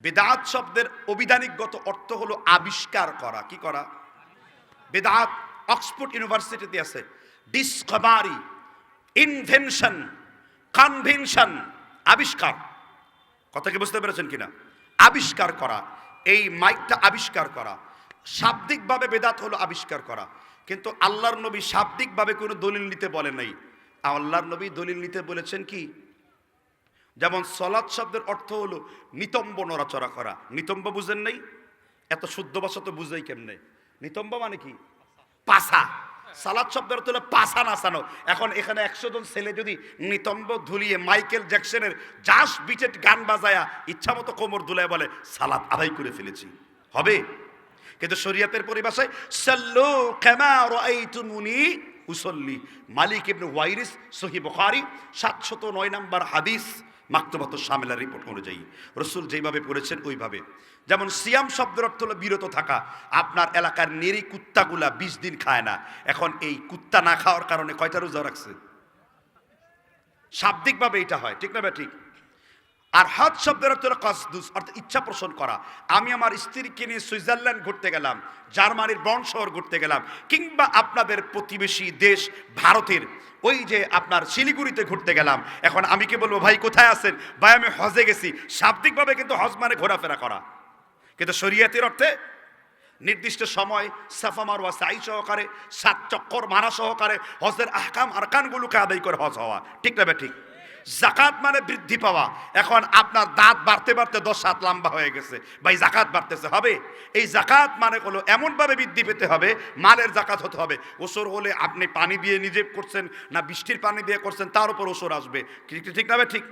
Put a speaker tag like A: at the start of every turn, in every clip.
A: বেদাত শব্দের অবিধানিকগত অর্থ হলো আবিষ্কার করা। কি করা? বেদাত অক্সফোর্ড ইউনিভার্সিটিতে আছে। ডিসকভারি, ইনভেনশন, কনভেনশন, আবিষ্কার। কথা কি বুঝতে পেরেছেন কিনা? আবিষ্কার করা, এই মাইকটা আবিষ্কার করা। শাব্দিকভাবে বেদাত হলো আবিষ্কার করা। কিন্তু আল্লাহর নবী শাব্দিকভাবে কোনো দলিল নিতে বলে নাই। আল্লাহর নবী দলিল নিতে বলেছেন কি? যেমন সলাৎ শব্দের অর্থ হলো নিতম্ব নড়াচড়া করা। নিতম্ব বুঝেন নাই? এত শুদ্ধ ভাষা তো বুঝেই কেমনে? নিতম্ব মানে কি? পাসা সালাদ শব্দের হলো পাসা নাচানো। এখন এখানে একশো জন ছেলে যদি নিতম্ব ধুলিয়ে মাইকেল জ্যাকসনের জাস বিচেট গান বাজায়া ইচ্ছা মতো কোমর দুলায় বলে সালাদ আদায় করে ফেলেছি। হবে? কিন্তু শরিয়াতের পরিভাষায়, সাল্লু কামা রাআইতুমুনি উসল্লি। মালিক ইবনে ওয়াইরিস সহি বুখারী 709 নম্বর হাদিস মাকতুবাত সামেলার রিপোর্ট অনুযায়ী। রসুল যেইভাবে পড়েছেন ওইভাবে। যেমন সিয়াম শব্দের অর্থ হলো বিরত থাকা। আপনার এলাকার নেরি কুত্তাগুলা বিশ দিন খায় না। এখন এই কুত্তা না খাওয়ার কারণে কয়টা রোজা রাখছে? শাব্দিকভাবে এটা হয়, ঠিক না ঠিক। আর হজ শব্দের অর্থ কসদুস, অর্থাৎ ইচ্ছা পোষণ করা। আমি আমার স্ত্রীকে নিয়ে সুইজারল্যান্ড ঘুরতে গেলাম, জার্মানির বন শহর ঘুরতে গেলাম, কিংবা আপনাদের প্রতিবেশী দেশ ভারতের, ওই যে আপনার শিলিগুড়িতে ঘুরতে গেলাম। এখন আমি কি বলব, ভাই, কোথায় আছেন? ভাই, আমি হজে গেছি। শাব্দিকভাবে কিন্তু হজ মানে ঘোরাফেরা করা। কিন্তু শরিয়াতের অর্থে নির্দিষ্ট সময় সাফা মারওয়া, সাই সহকারে, সাত চক্কর মারা সহকারে হজের আহকাম, আরকানগুলোকে আদায় করে হজ হওয়া। ঠিক না ঠিক? জাকাত মানে বৃদ্ধি পাওয়া। এখন আপনার দাঁত বাড়তে বাড়তে দশ হাত লম্বা হয়ে গেছে। ভাই, জাকাত বাড়তেছে, হবে? এই জাকাত মানে হলো এমনভাবে বৃদ্ধি পেতে হবে, মালের জাকাত হতে হবে। ওসর হলে আপনি পানি দিয়ে নিজে করছেন না বৃষ্টির পানি দিয়ে করছেন, তার উপর ওসর আসবে। ঠিক ঠিক না ঠিক।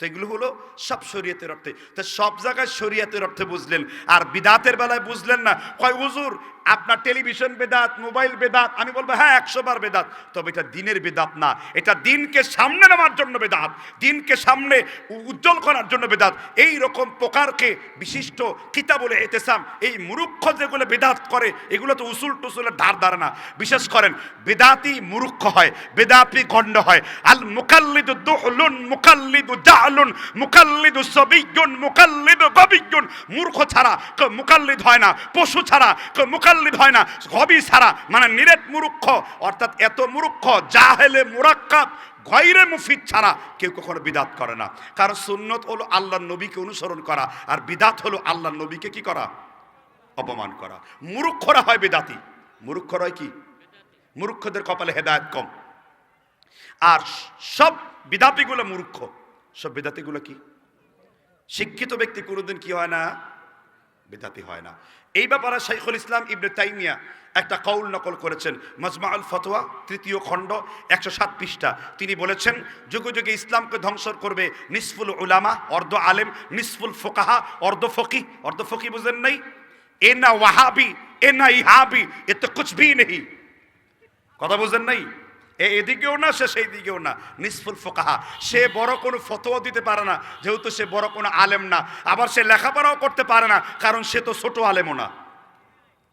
A: তো এগুলো হলো সব শরীয়তের অর্থে। তো সব জায়গায় শরীয়তের অর্থে বুঝলেন। আর বিদাতের বেলায় বুঝলেন না। কয়, হুজুর আপনার টেলিভিশন বেদাত, মোবাইল বেদাত, আমি বলব হ্যাঁ একশো বার বেদাত। তবে এটা দিনের বেদাত না। এটা দিনকে সামনে নেওয়ার জন্য বেদাত। দিনকে সামনে উজ্জ্বল করার জন্য বেদাত। এই রকম প্রকারকে বিশিষ্ট কিতাবলে এতেসাম এই মুরুক্ষ যেগুলো বেদাত করে, এগুলো তো উসুল টুসুলের ধার ধারে না। বিশেষ করেন, বেদাতি মুরুক্ষ হয়, বেদাতি গণ্ড হয়। আল মুকাল্লিদু দুহলুন, মুকাল্লিদু জাহলুন, মুকাল্লিদু সবিয়ুন মুকাল্লিদু গবিয়ুন মূর্খ ছাড়া কেউ মুকাল্লিদ হয় না, পশু ছাড়া কেউ মুকাল্লিদ হয় না। গবি ছাড়া মানে নিরেট মুরুক্ষ, অর্থাৎ এত মুরুক্ষ জাহেলে মুরাক্কাব, গয়রে মুফিদ ছাড়া কেউ কখনো বিদাত করে না। কারণ সুন্নত হলো আল্লাহর নবীকে অনুসরণ করা, আর বিদাত হলো আল্লাহর নবীকে কি করা? অপমান করা। মুরুক্ষরা হয় বেদাতি। মুরুক্ষরা হয় কি? মুরুক্ষদের কপালে হেদায়েত কম। আর সব বিদাতিগুলো মূর্খ সব বিদাতিগুলো কি? শিক্ষিত ব্যক্তি কোনোদিন কি হয় না? বিদাতি হয় না। এই ব্যাপারে শাইখুল ইসলাম ইবনে তাইমিয়া একটা কৌল নকল করেছেন। মজমাউল ফতোয়া, তৃতীয় খণ্ড, একশো সাত পৃষ্ঠা। তিনি বলেছেন, যুগে যুগে ইসলামকে ধ্বংস করবে নিসফুল উলামা, অর্ধ আলেম, নিসফুল ফোকাহা, অর্ধ ফকি। অর্ধ ফকি বুঝেন নাই? এ না ওয়াহাবি, এ না ইহাবি, এ তো কুছ ভি নেই। কথা বুঝেন নাই? এদিকেও না, সে সেই দিকেও না। নিসফুল ফোকাহা। সে বড় কোনো ফতোয়া দিতে পারে না, যেহেতু সে বড় কোনো আলেম না। আবার সে লেখাপড়াও করতে পারে না, কারণ সে তো ছোট আলেমও না।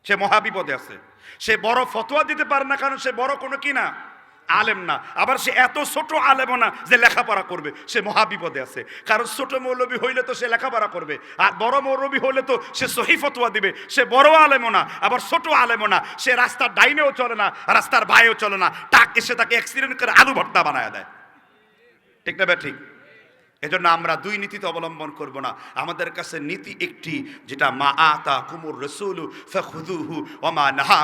A: সে মহাবিপদে আছে। সে বড় ফতোয়া দিতে পারে না, কারণ সে বড় কোনো কি না? আলেম না। আবার সে এত ছোট আলেমও না যে লেখাপড়া করবে। সে মহাবিপদে আছে। কারণ ছোট মৌলবী হইলে তো সে লেখাপড়া করবে। আর বড় মৌলবী হলে তো সে সহি ফতোয়া দিবে। সে বড় আলেমও না, আবার ছোট আলেমও না। সে রাস্তার ডাইনেও চলে না, রাস্তার বায়েও চলে না। টাক এসে তাকে অ্যাক্সিডেন্ট করে আলু ভর্তা বানায় দেয়। ঠিক না ঠিক? এজন্য আমরা দুই নীতিতে অবলম্বন করব না। আমাদের কাছে নীতি একটি, যেটা মা আতা কুমুর রসুল নাহা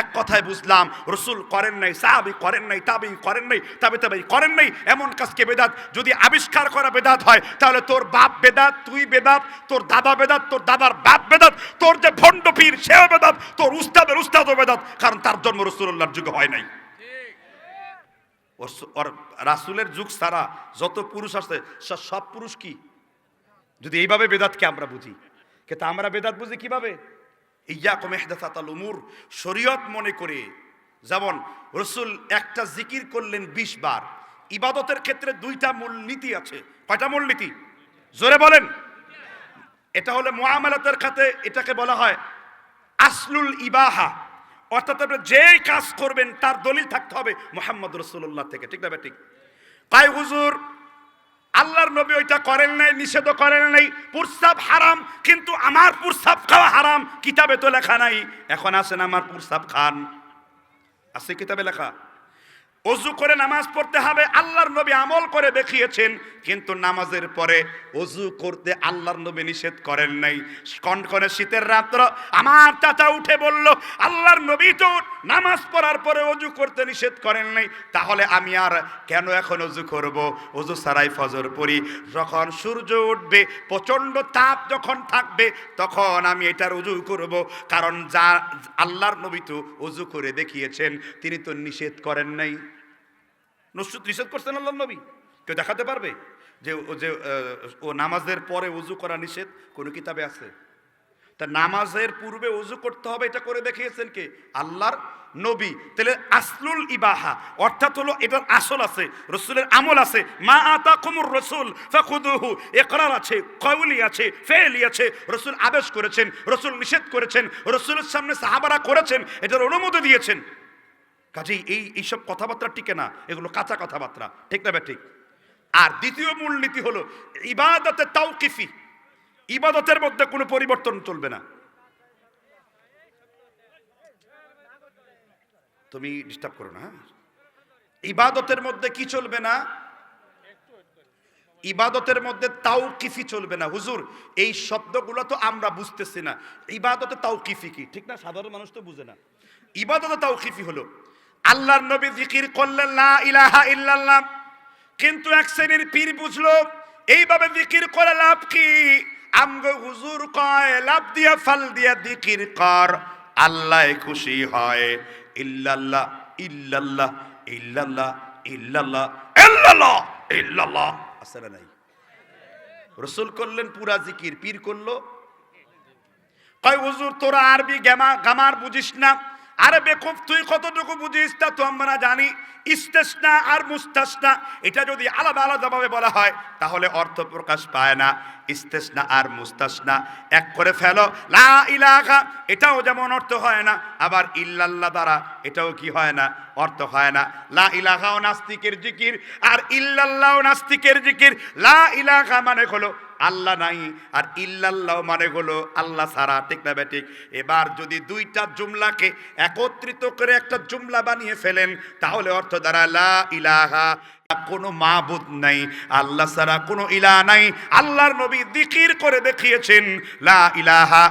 A: এক কথায় বুঝলাম, রসুল করেন নাই, সাহাবি করেন নাই তাবি করেন নাই, তাবে তাবে করেন নাই, এমন কাজকে বেদাত? যদি আবিষ্কার করা বেদাত হয়, তাহলে তোর বাপ বেদাত, তুই বেদাত, তোর দাদা বেদাত, তোর দাদার বাপ বেদাত, তোর যে ভণ্ড পীর সেও বেদাত, তোর উস্তাদের উস্তাদও বেদাত, কারণ তার জন্ম রসুল্লাহর যুগে হয় নাই। ওর রাসুলের যুগ ছাড়া যত পুরুষ আছে, সব পুরুষ কি? যদি এইভাবে বেদাতকে আমরা বুঝি। কিন্তু আমরা বেদাত বুঝি কীভাবে? ইয়া কমেহদাতাল উমুর, শরীয়ত মনে করে। যেমন, রসুল একটা জিকির করলেন বিশ বার। ইবাদতের ক্ষেত্রে দুইটা মূলনীতি আছে। কয়টা মূলনীতি? জোরে বলেন। এটা হলে মুআমালাতের খাতে এটাকে বলা হয় আসলুল ইবাহা। অর্থাৎ আপনি যেই কাজ করবেন, তার দলিল থাকতে হবে মোহাম্মদ রসুল্লাহ থেকে, ঠিক না ঠিক। তাই হুজুর, আল্লাহর নবী ওইটা করেন নাই নিষেধ করেন নাই প্রস্তাব হারাম, কিন্তু আমার প্রস্তাব খাওয়া হারাম, কিতাবে তো লেখা নাই। এখন আসেন আমার প্রস্তাব খান। আছে কিতাবে লেখা? অজু করে নামাজ পড়তে হবে, আল্লাহর নবী আমল করে দেখিয়েছেন, কিন্তু নামাজের পরে অজু করতে আল্লাহর নবী নিষেধ করেন নাই। কনকনে শীতের রাত্র, আমার চাচা উঠে বলল, আল্লাহর নবী তো নামাজ পড়ার পরে অজু করতে নিষেধ করেন নাই, তাহলে আমি আর কেন এখন অজু করব? অজু সারাই ফজর পড়ি। যখন সূর্য উঠবে, প্রচণ্ড তাপ যখন থাকবে, তখন আমি এটার অজু করব। কারণ যা, আল্লাহর নবী তো অজু করে দেখিয়েছেন, তিনি তো নিষেধ করেন নাই। নসুদ নিষেধ করছেন আল্লাহ নবী? কেউ দেখাতে পারবে? যে ও যে ও নামাজের পরে উজু করা নিষেধ? কোনো কিতাবে আছে? তা নামাজের পূর্বে উজু করতে হবে, এটা করে দেখিয়েছেন কে? আল্লাহর নবী। তাহলে আসলুল ইবাহা, অর্থাৎ হলো এটার আসল আছে, রসুলের আমল আছে। মা আতা কুমুর রসুল ফাকুদুহু আছে কৌলি আছে ফেলি আছে, রসুল আদেশ করেছেন, রসুল নিষেধ করেছেন, রসুলের সামনে সাহাবারা করেছেন, এটার অনুমতি দিয়েছেন। কাজেই এই, এইসব কথাবার্তা টিকে না, এগুলো কাঁচা কথাবার্তা, ঠিক না ঠিক? আর দ্বিতীয় মূলনীতি হলো ইবাদতে তাওকিফি। ইবাদতের মধ্যে কোনো পরিবর্তন চলবে না। তুমি ডিস্টার্ব করো না হ্যাঁ? ইবাদতের মধ্যে কি চলবে না? ইবাদতের মধ্যে তাও কিফি চলবে না। হুজুর, এই শব্দগুলো তো আমরা বুঝতেছি না। ইবাদতে তাও কিফি কি? ঠিক না? সাধারণ মানুষ তো বুঝে না। ইবাদতে তাও কিফি হলো, আল্লাহর নবী জিকির করলেন, লা ইলাহা ইল্লাল্লাহ। কিন্তু এক শ্রেণির পীর বুঝলো, এইভাবে জিকির করে লাভ কি? আমগো হুজুর কয়, লাভ দিয়া ফাল দিয়া জিকির কর, আল্লাহ খুশি হয়। ইল্লাল্লাহ ইল্লাল্লাহ ইল্লাল্লাহ ইল্লাল্লাহ ইল্লাল্লাহ ইল্লাল্লাহ। আসলে নাই? রসুল করলেন পুরা জিকির, পীর করল। কয়, হুজুর, তোরা আরবি গামা গামার বুঝিস না আরে বেকুব, তুই কতটুকু বুঝিস তা তো আমরা জানি। ইস্তেসনা আর মুস্তাসনা, এটা যদি আলাদা আলাদাভাবে বলা হয়, তাহলে অর্থ প্রকাশ পায় না। ইস্তেসনা আর মুস্তাসনা, এক করে ফেলো। লা ইলাহা, এটাও যেমন অর্থ হয় না, আবার ইল্লাল্লাহ দ্বারা এটাও কি হয় না, অর্থ হয় না। লা ইলাহাও নাস্তিকের জিকির, আর ইল্লাল্লাহ নাস্তিকের জিকির। লা ইলাহা মানে হলো আল্লাহ নাই আর ইল্লাল্লাহ মানে হলো আল্লাহ সারা ঠিক না ব্যাটিক এবার যদি দুইটা জুমলাকে একত্রিত করে একটা জুমলা বানিয়ে ফেলেন, তাহলে অর্থ দ্বারা লা ইলাহা, কোনো মাহবুদ নাই, আল্লাহ সারা কোনো ইলা নাই। আল্লাহর নবী দিকির করে দেখিয়েছেন, লা ইলাহা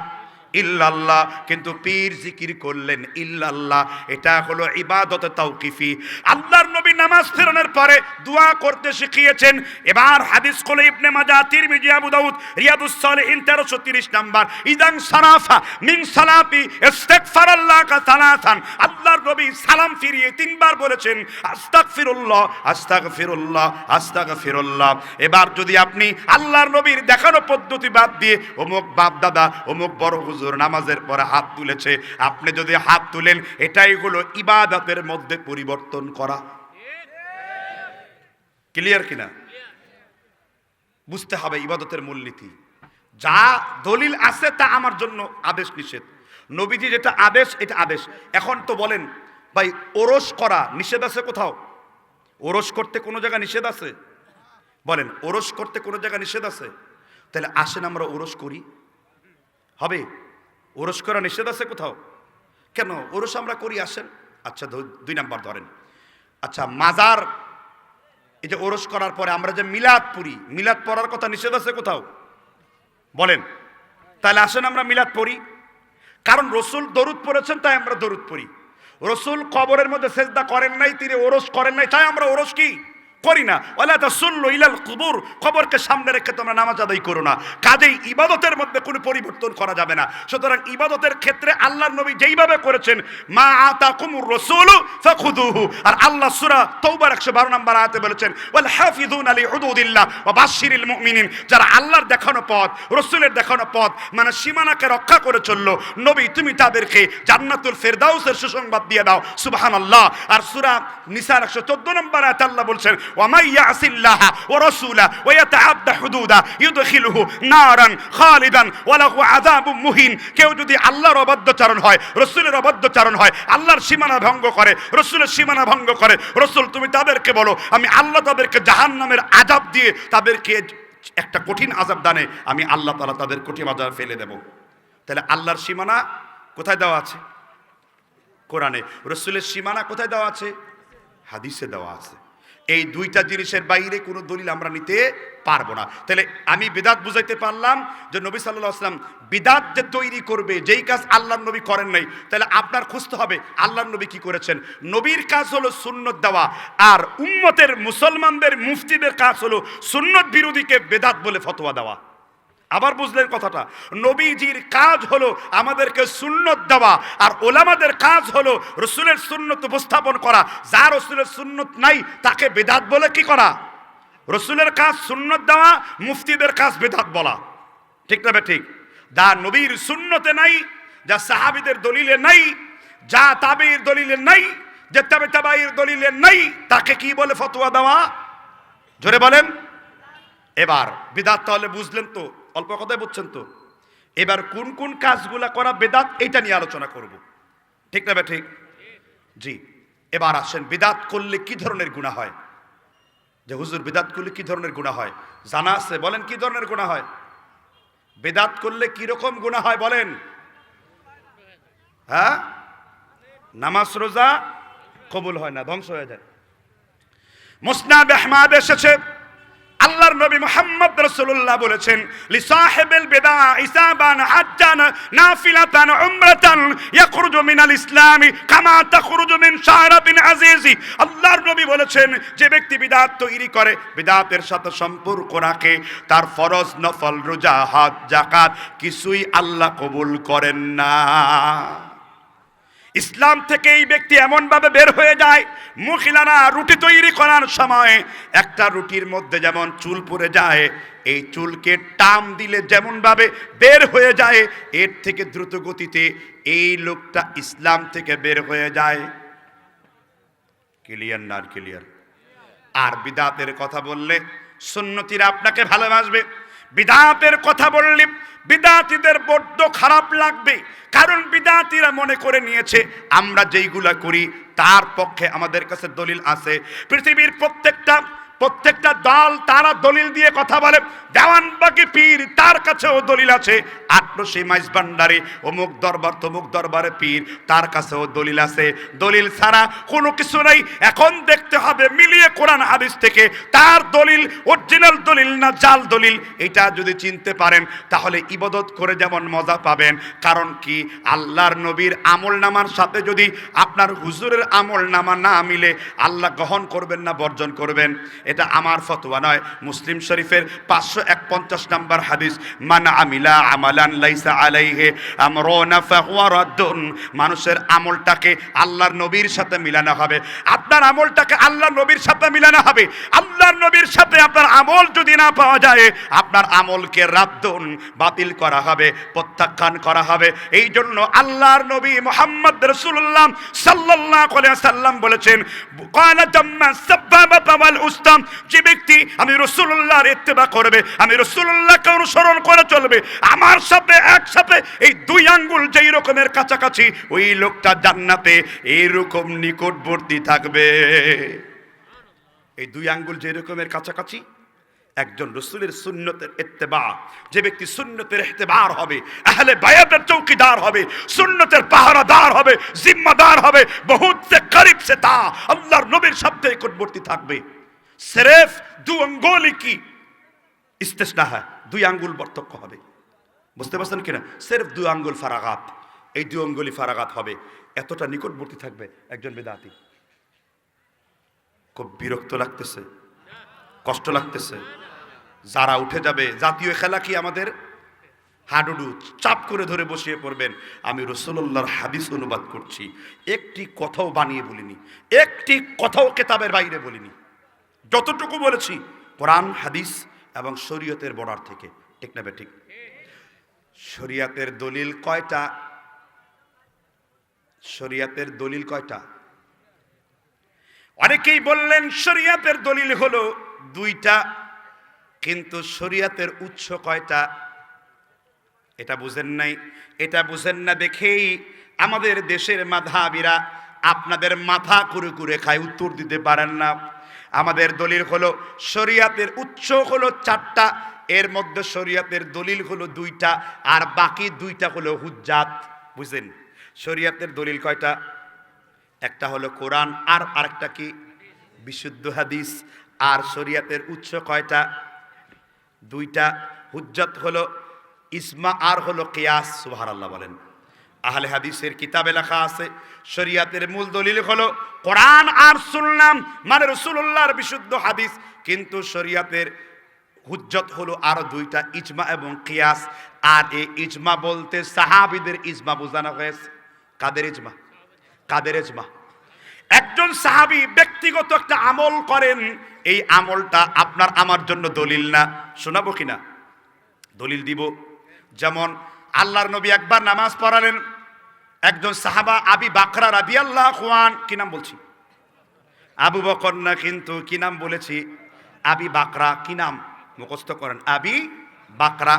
A: ইল্লাল্লাহ। কিন্তু পীর জিকির করলেন, ইল্লাল্লাহ, এটা হলো ইবাদত তাওকিফি। আল্লাহর নবী নামাজ ফেরানোর পরে দোয়া করতে শিখিয়েছেন। এবার হাদিস কোলে Ibn Majah, Tirmidhi, Abu Dawud Riyadus Salihin 1330 number. ইদান সারাফা মিন সালাতি ইস্তিগফারাল্লাহ সালাসান আল্লাহর নবী সালাম ফিরিয়ে তিনবার বলেছেন, আস্তাগফিরুল্লাহ আস্তাগফিরুল্লাহ আস্তাগফিরুল্লাহ। এবার যদি আপনি আল্লাহর নবীর দেখানো পদ্ধতি বাদ দিয়ে, অমুক বাপ দাদা অমুক বড় নামাজের পরে হাত তুলেছে। আপনি যদি হাত তুলেন, এটাই হলো ইবাদতের মধ্যে পরিবর্তন করা। ক্লিয়ার কিনা? বুঝতে হবে ইবাদতের মূলনীতি। যা দলিল আছে, তা আমার জন্য আদেশ নিষেধ। নবীজি যেটা আদেশ, এটা আদেশ। এখন তো বলেন, ভাই, ওরস করা নিষেধ আছে কোথাও? ওরস করতে কোনো জায়গায় নিষেধ আছে? বলেন, ওরস করতে কোনো জায়গায় নিষেধ আছে? তাহলে আসেন আমরা ওরস করি। হবে? ওরস করা নিষেধ আছে কোথাও? কেন? ওরস আমরা করি, আসেন। আচ্ছা দুই নাম্বার ধরেন। আচ্ছা মাজার, এই যে ওরস করার পরে আমরা যে মিলাদ পড়ি, মিলাদ পড়ার কথা নিষেধ আছে কোথাও? বলেন। তাহলে আসেন, আমরা মিলাদ পড়ি। কারণ রসুল দরুদ পড়েছেন, তাই আমরা দরুদ পড়ি। রসুল কবরের মধ্যে সেজদা করেন নাই তিনি ওরস করেন নাই, তাই আমরা ওরস কি? করি না। ওলা তা শুনলো ইলাল কুবুর। খবরকে সামনে রেখে তোমরা নামাজ আদায় করো না। কাজেই ইবাদতের মধ্যে কোনো পরিবর্তন করা যাবে না। সুতরাং ইবাদতের ক্ষেত্রে আল্লাহর নবী যেইভাবে করেছেন, মা আতা কুমুর রসুল ফাখুদুহু। আর আল্লাহ সূরা তওবার 112 নম্বর আয়াতে বলেছেন, ওয়াল হাফিজুন আলি হুদুদিল্লাহ ওয়া বাশশিরিল মুমিনিন। যারা আল্লাহর দেখানো পথ, রসুলের দেখানো পথ মানে সীমানাকে রক্ষা করে চলল, নবী তুমি তাদেরকে জান্নাতুল ফেরদাউসের সুসংবাদ দিয়ে দাও। সুবহানাল্লাহ। আর সূরা নিসার 114 নম্বর আয়াতে আল্লাহ বলছেন ওয়া রাসূলা ওয়া ইয়াতাআদ্দা হুদুদা ইউদখিলুহু নারান খালিদান ওয়া লাহু আযাবুম মুহিন কেউ যদি আল্লাহর অবাধ্যচারণ হয়, রসুলের অবাধ্যচারণ হয়, আল্লাহর সীমানা ভঙ্গ করে, রসুলের সীমানা ভঙ্গ করে, রসুল তুমি তাদেরকে বলো, আমি আল্লাহ তাদেরকে জাহান্নামের আজাব দিয়ে তাদেরকে একটা কঠিন আজাব দানে আমি আল্লাহ তাআলা তাদের কঠিন আজাব ফেলে দেব। তাহলে আল্লাহর সীমানা কোথায় দেওয়া আছে? কোরআনে। রসুলের সীমানা কোথায় দেওয়া আছে? হাদিসে দেওয়া আছে। এই দুইটা জিনিসের বাইরে কোনো দলিল আমরা নিতে পারব না। তাহলে আমি বিদাত বুঝাইতে পারলাম যে নবী সাল্লাহ আসলাম বিদাত যে তৈরি করবে, যেই কাজ আল্লাহ নবী করেন নাই, তাহলে আপনার খুঁজতে হবে আল্লাহ নবী কি করেছেন। নবীর কাজ হলো সুন্নত দেওয়া, আর উম্মতের মুসলমানদের মুফতিদের কাজ হলো সুন্নত বিরোধীকে বেদাত বলে ফতোয়া দেওয়া। আবার বুঝলেন কথাটা। নবীজির কাজ হলো আমাদেরকে সুন্নত দেওয়া, আর ওলামাদের কাজ হলো রসুলের সুন্নত উপস্থাপন করা। যা রসুলের সুন্নত নাই, তাকে বেদাত বলে কি করা? রসুলের কাজ সুন্নত দেওয়া, মুফতিদের কাজ বেদাত বলা। ঠিক না ঠিক? যা নবীর সুন্নতে নাই, যা সাহাবিদের দলিলে নাই, যা তাবির দলিলে নাই, যে তাবে তাবাইয়ের দলিলে নাই, তাকে কি বলে ফতোয়া দেওয়া? জোরে বলেন। এবার, বিদাত তাহলে বুঝলেন তো অল্প কথায় বুঝছেন তো? এবার কোন কোন কাজগুলা করা বেদাত এটা নিয়ে আলোচনা করব। ঠিক না ঠিক জি। এবার আসেন, বিদাত করলে কি ধরনের গুণা হয়? যে হুজুর, বিদাত করলে কি ধরনের গুণা হয়? জানা আছে, বলেন কি ধরনের গুণা হয়? বেদাত করলে কি রকম গুণা হয় বলেন? হ্যাঁ? নামাজ, রোজা কবুল হয় না, ধ্বংস হয়ে যায়। মুসনাদ আহমাদ এসেছে। আল্লাহর নবী মুহাম্মদ রাসূলুল্লাহ বলেছেন, লি সাহিবিল বিদা ইসাবান হাজ্জান, নাফিলাতান, উমরাতান, ইয়াখরুজু মিনাল ইসলামি, কামা তাখরুজু মিন শাহরাতিন আজিজি। আল্লাহর নবী বলেছেন, যে ব্যক্তি বিদাত তৈরি করে বিদাতের সাথে সম্পর্ক রাখে, তার ফরজ নফল, রোজা, হজ, যাকাত কিছুই আল্লাহ কবুল করেন না। ইসলাম থেকে এই ব্যক্তি এমনভাবে বের হয়ে যায় মহিলারা রুটি তৈরি করার সময় একটা রুটির মধ্যে যেমন চুল পড়ে যায়, এই চুলকে টাম দিলে যেমনভাবে বের হয়ে যায়, এর থেকে দ্রুত গতিতে এই লোকটা ইসলাম থেকে বের হয়ে যায়। ক্লিয়ার না ক্লিয়ার আর বিদাতের কথা বললে সুন্নতিরা আপনাকে ভালোবাসবে। বিদাতের কথা বললি, বিদাতিদের বড্ড খারাপ লাগবে। কারণ বিদাতিরা মনে করে নিয়েছে, আমরা যেইগুলা করি, তার পক্ষে আমাদের কাছে দলিল আছে। পৃথিবীর প্রত্যেকটা প্রত্যেকটা দল তারা দলিল দিয়ে কথা বলে। দেওয়ানবাগি পীর, তার কাছেও দলিল আছে। আটরসি মাইজ ভান্ডারে, অমুক দরবার, তমুক দরবারে পীর, তার কাছেও দলিল আছে। দলিল ছাড়া কোনো কিছু নাই। এখন দেখতে হবে মিলিয়ে কোরআন হাদিস থেকে, তার দলিল অরিজিনাল দলিল না জাল দলিল, এটা যদি চিনতে পারেন, তাহলে ইবাদত করে যেমন মজা পাবেন। কারণ কি? আল্লাহর নবীর আমল নামার সাথে যদি আপনার হুজুরের আমল নামা না মিলে, আল্লাহ গ্রহণ করবেন না, বর্জন করবেন। এটা আমার ফতোয়া নয়। মুসলিম শরীফের পাঁচশো এক পঞ্চাশ নম্বর হাদিস, মান আমিলা আমালান লাইসা আলাইহে মানুষের আমলটাকে আল্লাহর নবীর সাথে মিলানো হবে। আপনার আমলটাকে আল্লাহর নবীর সাথে মিলানো হবে। আল্লাহর নবীর সাথে আপনার আমল যদি না পাওয়া যায়, আপনার আমলকে রাদ্দুন, বাতিল করা হবে, প্রত্যাখ্যান করা হবে। এই জন্য আল্লাহর নবী মোহাম্মদ রসুল্লাহ আলাইহি সাল্লাম বলেছেন উস্তাম যে ব্যক্তি আমি রসুল্লাহর ইত্তেবা করবে, আমি রসুল্লাহকে অনুসরণ করে চলবে, আমার সাথে একসাথে এই দুই আঙ্গুল যেই রকমের কাছাকাছি, ওই লোকটা জান্নাতে এইরকম নিকটবর্তী থাকবে। এই দুই আঙ্গুল যে রকমের কাছাকাছি, একজন রসুলের সুন্নতের ইত্তেবা, যে ব্যক্তি সুন্নতের ইত্তেবার হবে, আহলে বায়াতের চৌকিদার হবে, সুন্নতের পাহারাদার হবে, জিম্মাদার হবে, বহুত সে করিব সে তা, আল্লাহর নবীর শব্দে নিকটবর্তী থাকবে। সেরেফ দু অঙ্গলি কি? ইস্তেসনা হয় দুই আঙ্গুল পার্থক্য হবে। বুঝতে পারছেন কিনা? সেরেফ দুই আঙ্গুল ফারাগাত। এই দুই অঙ্গুলি ফারাগাত হবে। এতটা নিকটবর্তী থাকবে একজন বেদাতি। খুব বিরক্ত লাগতেছে। কষ্ট লাগতেছে। যারা উঠে যাবে, জাতীয় খেলা কি আমাদের? হাডুডু চাপ করে ধরে বসিয়ে পড়বেন। আমি রসুল্লাহর হাদিস অনুবাদ করছি। একটি কথাও বানিয়ে বলিনি। একটি কথাও কেতাবের বাইরে বলিনি। যতটুকু বলেছি, কোরআন, হাদিস এবং শরীয়তের বর্ডার থেকে। ঠিক না ঠিক? শরিয়াতের দলিল কয়টা? শরিয়াতের দলিল কয়টা? অনেকেই বললেন, শরিয়াতের দলিল হলো দুইটা, কিন্তু শরিয়াতের উৎস কয়টা? এটা বুঝেন নাই। এটা বুঝেন না দেখেই আমাদের দেশের মাধাবিরা আপনাদের মাথা কুরে কুরে খায়, উত্তর দিতে পারেন না। আমাদের দলিল হলো, শরিয়াতের উৎস হলো চারটা, এর মধ্যে শরিয়াতের দলিল হলো দুইটা, আর বাকি দুইটা হলো হুজ্জাত। বুঝলেন? শরিয়াতের দলিল কয়টা? একটা হলো কোরআন, আর আরেকটা কি? বিশুদ্ধ হাদিস। আর শরিয়াতের উৎস কয়টা? দুইটা। হুজ্জত হলো ইসমা আর হলো কেয়াস সুবাহার আল্লাহ বলেন। আহলে হাদিসের কিতাবে লেখা আছে, শরিয়াতের মূল দলিল হলো, কোরআন আর সুন্নাম মানে রসুল্লাহর বিশুদ্ধ হাদিস, কিন্তু শরিয়াতের হুজ্জত হলো আরও দুইটা, ইজমা এবং কিয়াস। আর এই ইজমা বলতে সাহাবিদের ইজমা বোঝানো হয়েছে। কাদের ইজমা? কাদের ইজমা? একজন সাহাবি ব্যক্তিগত একটা আমল করেন, এই আমলটা আপনার আমার জন্য দলিল না, শোনাবো কিনা? দলিল দিব। যেমন আল্লাহর নবী একবার নামাজ পড়ালেন। একজন সাহাবা আবি বাকরা রাবি আল্লাহ খুয়ান কি নাম বলছি? আবু বকর না কিন্তু কি নাম বলেছি? আবি বাকরা কি নাম? মুখস্থ করেন। আবি বাকরা।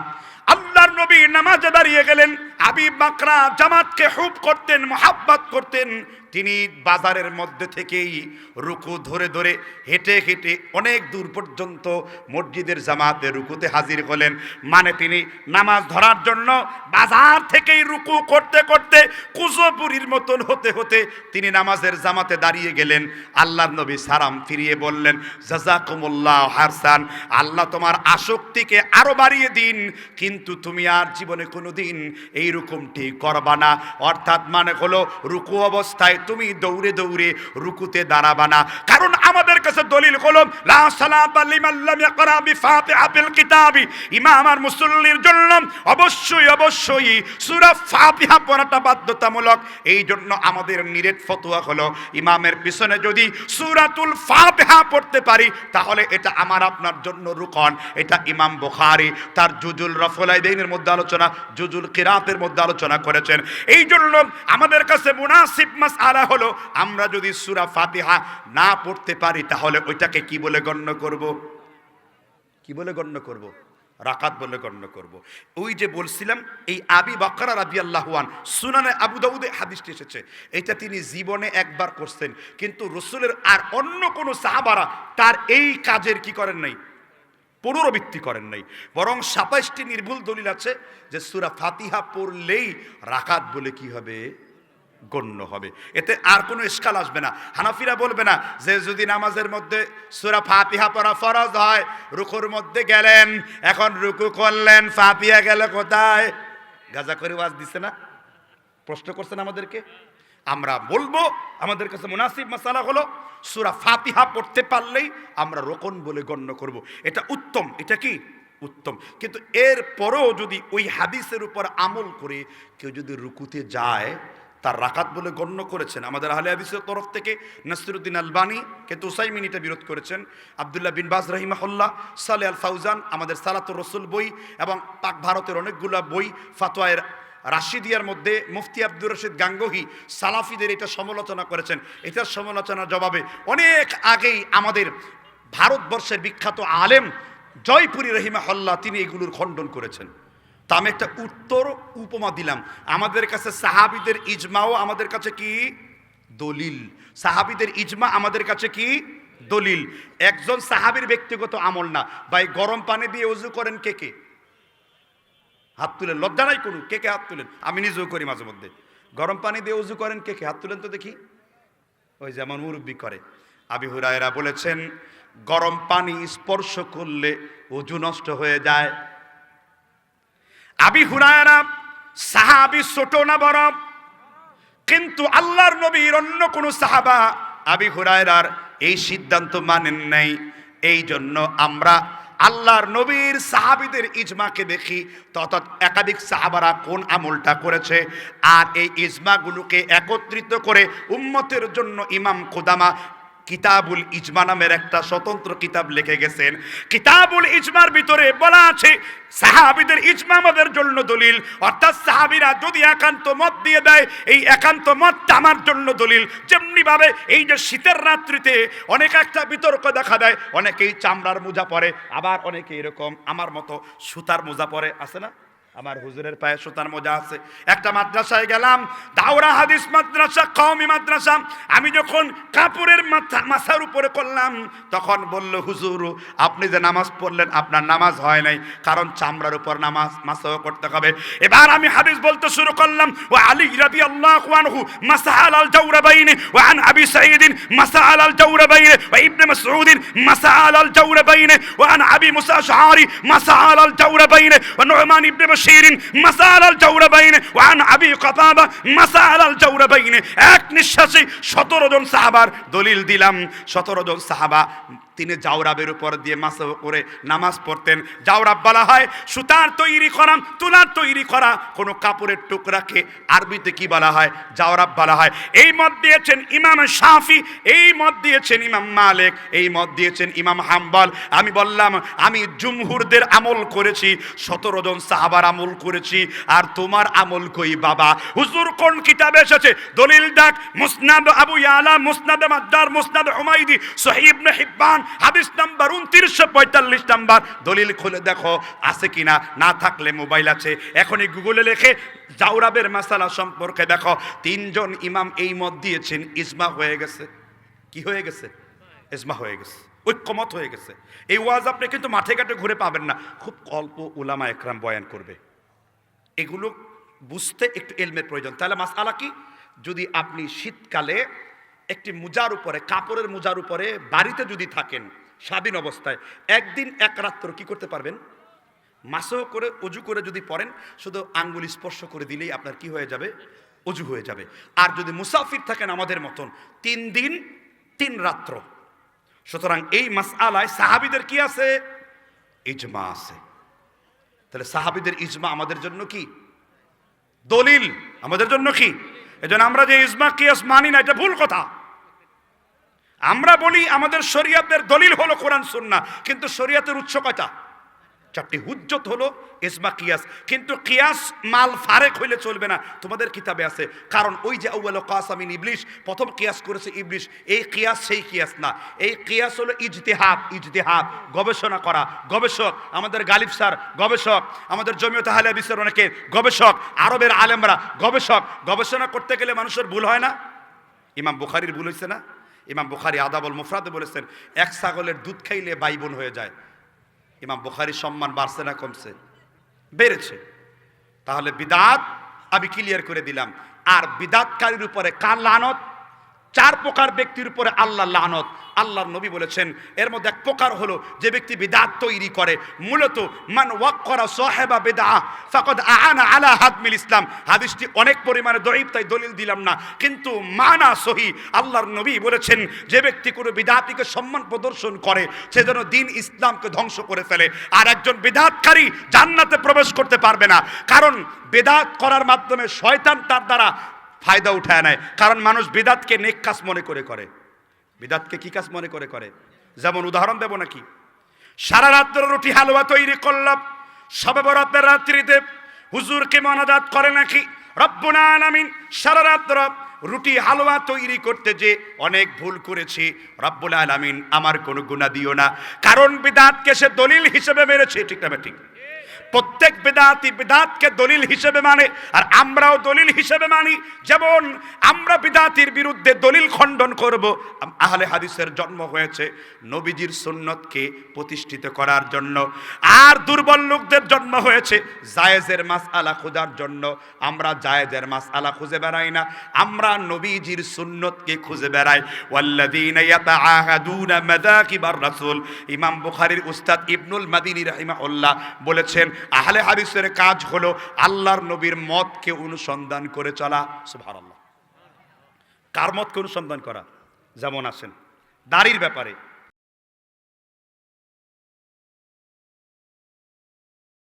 A: আল্লাহর নবী নামাজে দাঁড়িয়ে গেলেন, আবি বাকরা জামাতকে হুব করতেন, মোহাব্বত করতেন। তিনি বাজারের মধ্যে থেকেই রুকু ধরে ধরে হেঁটে হেঁটে অনেক দূর পর্যন্ত মসজিদের জামাতে রুকুতে হাজির হলেন। মানে তিনি নামাজ ধরার জন্য বাজার থেকেই রুকু করতে করতে কুজপুরীর মতন হতে হতে তিনি নামাজের জামাতে দাঁড়িয়ে গেলেন। আল্লাহর নবী সারাম ফিরিয়ে বললেন, জাজাকুমুল্লাহ হারসান, আল্লাহ তোমার আসক্তিকে আরও বাড়িয়ে দিন কিন্তু তুমি আর জীবনে কোনো দিন এইরকমটি করবা না। অর্থাৎ মানে হলো রুকু অবস্থায় তুমি দৌড়ে দৌড়ে রুকুতে দাঁড়াবা না। কারণ আমাদের কাছে দলিল ইমাম আর মুসল্লির জন্য অবশ্যই অবশ্যই সূরা ফাতিহা পড়াটা বাধ্যতামূলক। এই জন্য আমাদের নিরেট ফতোয়া হলো, ইমামের পিছনে যদি সূরাতুল ফাতিহা পড়তে পারি, তাহলে এটা আমার আপনার জন্য রুকন। এটা ইমাম বুখারী, তার জুজুল রফলাইদাইনের মধ্যে আলোচনা জুজুল কিরাতের মধ্যে আলোচনা করেছেন। এই জন্য আমাদের কাছে মুনাসিব মাসআলা হলো, আমরা যদি সূরা ফাতিহা না পড়তে পারি, তাহলে ওইটাকে কি বলে গণ্য করব? কি বলে গণ্য করব? রাকাত বলে গণ্য করব। ওই যে বলছিলাম, এই আবি বাকরা রাবি আল্লাহান সুনানে আবু দাউদে হাদিসটি এসেছে। এটা তিনি জীবনে একবার করছেন, কিন্তু রসুলের আর অন্য কোনো সাহাবারা তার এই কাজের কি করেন নাই? পুনরাবৃত্তি করেন নাই। বরং সাতাইশটি নির্ভুল দলিল আছে যে সুরা ফাতিহা পড়লেই রাকাত বলে কি হবে? গণ্য হবে। এতে আর কোনো ইস্কাল আসবে না। হানাফিরা বলবে না যে যদি নামাজের মধ্যে সুরা ফাতিহা পড়া ফরজ হয়, রুকুর মধ্যে গেলেন, এখন রুকু করলেন, ফাতিহা গেলে কোথায়? গাজা করে ওয়াজ দিছে না? প্রশ্ন করছেন আমাদেরকে? আমরা বলব, আমাদের কাছে মুনাসিব মাসালা হলো, সুরা ফাতিহা পড়তে পারলেই আমরা রোকন বলে গণ্য করব। এটা উত্তম, এটা কি? উত্তম। কিন্তু এর পরেও যদি ওই হাদিসের উপর আমল করে কেউ যদি রুকুতে যায়, তার রাকাত বলে গণ্য করেছেন। আমাদের আহলে হাদিসের তরফ থেকে নাসিরুদ্দিন আলবানি, কিন্তু উসাইমিন এটা বিরোধ করেছেন। আবদুল্লাহ বিন বাজ রহিমাহুল্লাহ, সালে আল ফাউজান, আমাদের সালাতুর রসুল বই, এবং পাক ভারতের অনেকগুলো বই ফাতোয়ায়ের রাশিদিয়ার মধ্যে মুফতি আব্দুর রশিদ গাঙ্গহি সালাফিদের এটা সমালোচনা করেছেন। এটার সমালোচনার জবাবে অনেক আগেই আমাদের ভারতবর্ষের বিখ্যাত আলেম জয়পুরি রহিমা হল্লা তিনি এগুলোর খণ্ডন করেছেন। তা আমি একটা উত্তর উপমা দিলাম। আমাদের কাছে সাহাবিদের ইজমাও আমাদের কাছে কি? দলিল। সাহাবিদের ইজমা আমাদের কাছে কি? দলিল। একজন সাহাবির ব্যক্তিগত আমল না। ভাই, গরম পানি দিয়ে উজু করেন কে কে? হাত তুলেন, লজ্জা নাই কোনো? কে কে হাত তুলেন? আমি নিজেও করি মাঝে মধ্যে। গরম পানি দিয়ে উজু করেন, কে কে হাত তুলেন তো দেখি? ওই যেমন মুরব্বী করে। আবি হুরায়রা বলেছেন, গরম পানি স্পর্শ করলে উজু নষ্ট হয়ে যায়। আবি হুরায়রা, সাহাবি ছোট না বড়? কিন্তু আল্লাহর নবীর অন্য কোন সাহাবা আবি হুরায়রার এই সিদ্ধান্ত মানেন নাই। এই জন্য আমরা আল্লাহর নবীর সাহাবিদের ইজমাকে দেখি তত একাধিক সাহাবারা কোন আমলটা করেছে? আর এই ইজমাগুলোকে একত্রিত করে উম্মতের জন্য ইমাম কোদামা কিতাবুল ইজমা নামের একটা স্বতন্ত্র কিতাব লিখে গেছেন। কিতাবুল ইজমার ভিতরে বলা আছে, সাহাবিদের ইজমা আমাদের জন্য দলিল। অর্থাৎ সাহাবিরা যদি একান্ত মত দিয়ে দেয়, এই একান্ত মতটা আমার জন্য দলিল। যেমনি ভাবে এই যে শীতের রাত্রিতে অনেক একটা বিতর্ক দেখা দেয়, অনেকেই চামড়ার মোজা পরে, আবার অনেকে এরকম আমার মতো সুতার মোজা পরে, আছে না? আমার হুজুরের পায়ে সুতার মোজা আছে। একটা মাদ্রাসায় গেলাম, দাওরা হাদিস মাদ্রাসা, কওমি মাদ্রাসা। আমি যখন কাপড়ের মাথা, মাথার উপরে করলাম তখন বলল, হুজুর, আপনি যে নামাজ পড়লেন, আপনার নামাজ হয় নাই। কারণ চামড়ার উপর নামাজ মাসাও করতে হবে। এবার আমি হাদিস বলতে শুরু করলাম ও আলী রাবি আল্লাহ আনহু মাসাল আল জাওরাবাইন ও আন আবি সাইদিন মাসাল আল জাওরাবাইন ও ইবনে মাসউদ মাসাল আল জাওরাবাইন ও আন আবি মুসা শারি মাসাল আল জাওরাবাইন ও নুমান ইবনে জাওরাবাইন ও আন আবি কাতাবা মাসাল আল জাওরাবাইন। এক নিঃশ্বাসে 17 জন সাহাবার দলিল দিলাম। 17 জন সাহাবা তিনি জাওরাবের উপর দিয়ে মাসহ করে নামাজ পড়তেন। জাওরাব বলা হয়, সুতার তৈরি করা, তুলার তৈরি করা কোনো কাপড়ের টুকরাকে আরবিতে কি বলা হয়? জাওরাব বলা হয়। এই মত দিয়েছেন ইমাম শাফি, এই মত দিয়েছেন ইমাম মালিক, এই মত দিয়েছেন ইমাম হাম্বল। আমি বললাম, আমি জুমহুরদের আমল করেছি, সতেরো জন সাহাবার আমল করেছি, আর তোমার আমল কই বাবা? হুজুর কোন কিতাবে এসেছে? দলিল ডাক মুসনাদ আবু ইয়ালা, মুসনাদ মাদ্দার, মুসনাদ হুমাইদি সহিহ ইবনে হিব্বান হাদিস নাম্বার উনত্রিশশো পঁয়তাল্লিশ নাম্বার। দলিল খুলে দেখো, আছে কিনা? না থাকলে মোবাইল আছে। এখনই গুগলে লেখে জাউরাবের মাসালা সম্পর্কে দেখো। তিনজন ইমাম এই মত দিয়েছেন ইসমা হয়ে গেছে। কি হয়ে গেছে? ইসমা হয়ে গেছে। ঐক্যমত হয়ে গেছে। এই ওয়াজ আপনি কিন্তু মাঠে ঘাটে ঘুরে পাবেন না। খুব অল্প উলামা একরাম বয়ান করবে। এগুলো বুঝতে একটু এলমের প্রয়োজন। তাহলে মাসালা কি? যদি আপনি শীতকালে একটি মোজার উপরে, কাপড়ের মোজার উপরে বাড়িতে যদি থাকেন স্বাধীন অবস্থায়, একদিন এক রাত্র কি করতে পারবেন? মাসও করে, অজু করে যদি পড়েন, শুধু আঙ্গুল স্পর্শ করে দিলেই আপনার কি হয়ে যাবে? অজু হয়ে যাবে। আর যদি মুসাফির থাকেন আমাদের মতন, তিন দিন, তিন রাত্র। সুতরাং এই মাস আলায় সাহাবিদের কি আছে? ইজমা আছে। তাহলে সাহাবিদের ইজমা আমাদের জন্য কি? দলিল আমাদের জন্য কি? এজন্য আমরা যে ইজমা কিয়াস মানি না, এটা ভুল কথা। আমরা বলি আমাদের শরিয়াতের দলিল হলো কোরআন সুন্না কিন্তু শরিয়াতের উৎস কয়টা? চারটি হুজ্জত হলো ইসমা কিয়াস। কিন্তু কিয়াস মাল ফারেক হইলে চলবে না। তোমাদের কিতাবে আছে। কারণ ওই যে আউয়াল কাসামিন ইবলিশ, প্রথম কিয়াস করেছে ইবলিশ। এই কিয়াস সেই কিয়াস না। এই কিয়াস হলো ইজতিহাদ ইজতিহাদ। গবেষণা করা। গবেষক, আমাদের গালিব স্যার, গবেষক। আমাদের জমিয়ত হালে বিশ্বের অনেকে গবেষক, আরবের আলেমরা গবেষক। গবেষণা করতে গেলে মানুষের ভুল হয় না? ইমাম বুখারির ভুল হয়েছে না? ইমাম বুখারি আদাবল মুফরাদে বলেছেন, এক ছাগলের দুধ খাইলে বাইবন হয়ে যায়। ইমাম বুখারির সম্মান বাড়ছে না কমছে? বেড়েছে। তাহলে বিদাত আমি ক্লিয়ার করে দিলাম। আর বিদাতকারীর উপরে কার লানত? চার প্রকার ব্যক্তির উপরে আল্লাহ লানত। আল্লাহর নবী বলেছেন, এর মধ্যে এক প্রকার হলো যে ব্যক্তি বিদাত তৈরি করে। মূলত, মান ওয়াক করা সাহেবা বেদা ফাকদ আহানা আলা হাদমিল ইসলাম। হাদিসটি অনেক পরিমাণে দরিব তাই দলিল দিলাম না। কিন্তু মানা সহি, আল্লাহর নবী বলেছেন, যে ব্যক্তি কোনো বিদাতিকে সম্মান প্রদর্শন করে, সে যেন দিন ইসলামকে ধ্বংস করে ফেলে। আর একজন বিদাতকারী জান্নাতে প্রবেশ করতে পারবে না। কারণ, বেদাত করার মাধ্যমে শয়তান তার দ্বারা ফায়দা উঠায় নেয় কারণ মানুষ বিদাতকে নেক কাজ মনে করে করে। বিদাতকে কি কাজ মনে করে করে? যেমন উদাহরণ দেব নাকি? সারা রাত্র রুটি হালুয়া তৈরি করলাম। সবে বরাতের রাত্রিতে হুজুরকে মনাজাত করে নাকি? রব্বুনা আলামিন সারা রাত্র রুটি হালুয়া তৈরি করতে যে অনেক ভুল করেছি, রব্বুল আলামিন আমার কোনো গুণা দিও না। কারণ বিদাতকে সে দলিল হিসেবে মেরেছে, ঠিক না ঠিক? প্রত্যেক বেদাতি বেদাতকে দলিল হিসেবে মানে আর আমরাও দলিল হিসেবে মানি। যেমন আমরা বিদাতির বিরুদ্ধে দলিল খণ্ডন করব আহলে হাদিসের জন্ম হয়েছে নবীজির সুন্নতকে প্রতিষ্ঠিত করার জন্য। আর দুর্বল লোকদের জন্ম হয়েছে জায়েজের মাস আলা খোঁজার জন্য। আমরা জায়েজের মাস আলা খুঁজে বেড়াই না, আমরা নবীজির সুন্নতকে খুঁজে বেড়াই। ওয়াল্লাযীনা ইয়াতাআহাদুনা মাদাকিবার রাসূল। ইমাম বুখারীর উস্তাদ ইবনুল মাদিনী রাহিমাহুল্লাহ বলেছেন আহলে হাদিসের কাজ হলো আল্লাহর নবীর মতকে অনুসন্ধান করে চলা। সুভার আল্লাহ কার মতকে অনুসন্ধান করা? যেমন আছেন। দাড়ির ব্যাপারে।